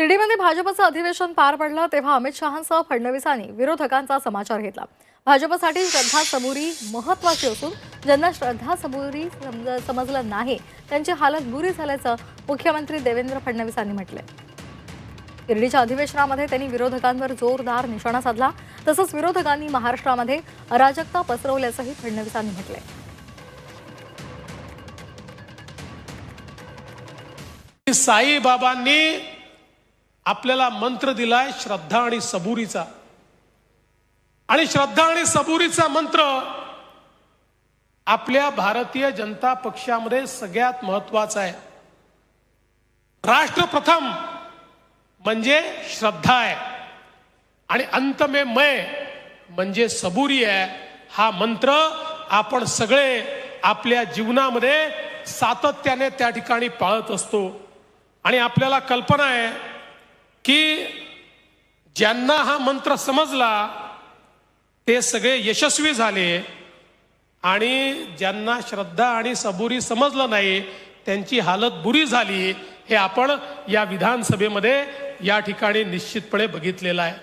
शिर्डीमध्ये भाजपचं अधिवेशन पार पडलं तेव्हा अमित शहांसह फडणवीसांनी विरोधकांचा समाचार घेतला. भाजपसाठी श्रद्धा सबुरी महत्वाची असून ज्यांना श्रद्धा सबुरी समजलं नाही त्यांची हालत बुरी झाल्याचं मुख्यमंत्री देवेंद्र फडणवीसांनी म्हटलंय. शिर्डीच्या अधिवेशनामध्ये त्यांनी विरोधकांवर जोरदार निशाणा साधला. तसंच विरोधकांनी महाराष्ट्रामध्ये अराजकता पसरवल्याचंही फडणवीसांनी म्हटलंय. साईबाबांनी आपल्याला मंत्र दिलाय श्रद्धा आणि सबुरीचा. आणि श्रद्धा आणि सबुरीचा मंत्र आपल्या भारतीय जनता पक्षामध्ये सगळ्यात महत्त्वाचा आहे. राष्ट्र प्रथम म्हणजे श्रद्धा आहे. आणि अंतमे मय म्हणजे सबुरी आहे. हा मंत्र आपण सगळे आपल्या जीवनामध्ये सातत्याने त्या ठिकाणी पाळत असतो. आणि आपल्याला कल्पना आहे की ज्यांना हा मंत्र समजला ते सगळे यशस्वी झाले आणि ज्यांना श्रद्धा आणि सबुरी समजलं नाही त्यांची हालत बुरी झाली हे आपण या विधानसभेमध्ये या ठिकाणी निश्चितपणे बघितलेलं आहे.